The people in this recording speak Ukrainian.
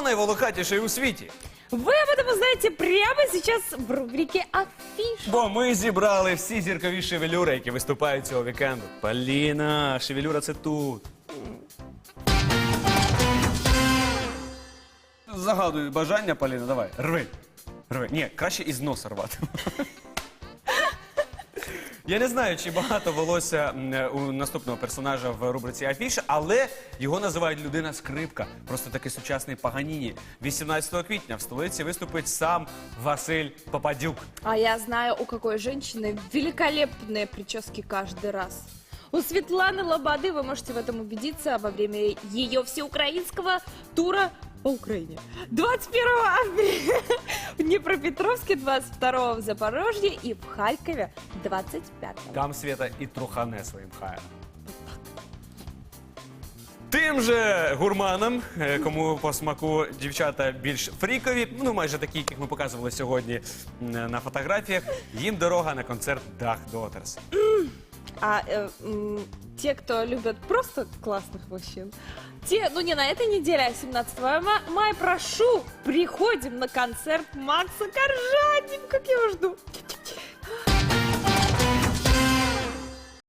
Найволохатіший у світі? Вы об этом узнаете прямо сейчас в рубрике «Афиша». Бо ми зібрали всі зіркові шевелюри, які виступають цього вікенду. Поліна, шевелюра це тут. Загадую бажання, Поліна, давай. Рви. Рви. Ні, краще із носа рвати. Я не знаю, чи багато волосся м, у наступного персонажа в рубриці Афіша, але його називають людина скрипка. Просто такий сучасний Паганіні. 18 квітня в столиці виступить сам Василь Попадюк. А я знаю, у какой женщины великолепные прически каждый раз. У Светланы Лободы вы можете в этом убедиться во время ее всеукраинского тура по Украине. 21 апреля в Днепропетровске, 22 в Запорожье и в Харькове 25 Там Света і трухане своїм хаєм. Тим же гурманам, е, кому по смаку дівчата більш фрікові, ну майже такі, яких ми показували сьогодні м, на фотографіях, їм дорога на концерт Дах Дотерс. А э, м, те, кто любят просто классных мужчин, те, ну не на этой неделе, а 17 ма- мая, прошу, приходим на концерт Макса Коржани, как я его жду.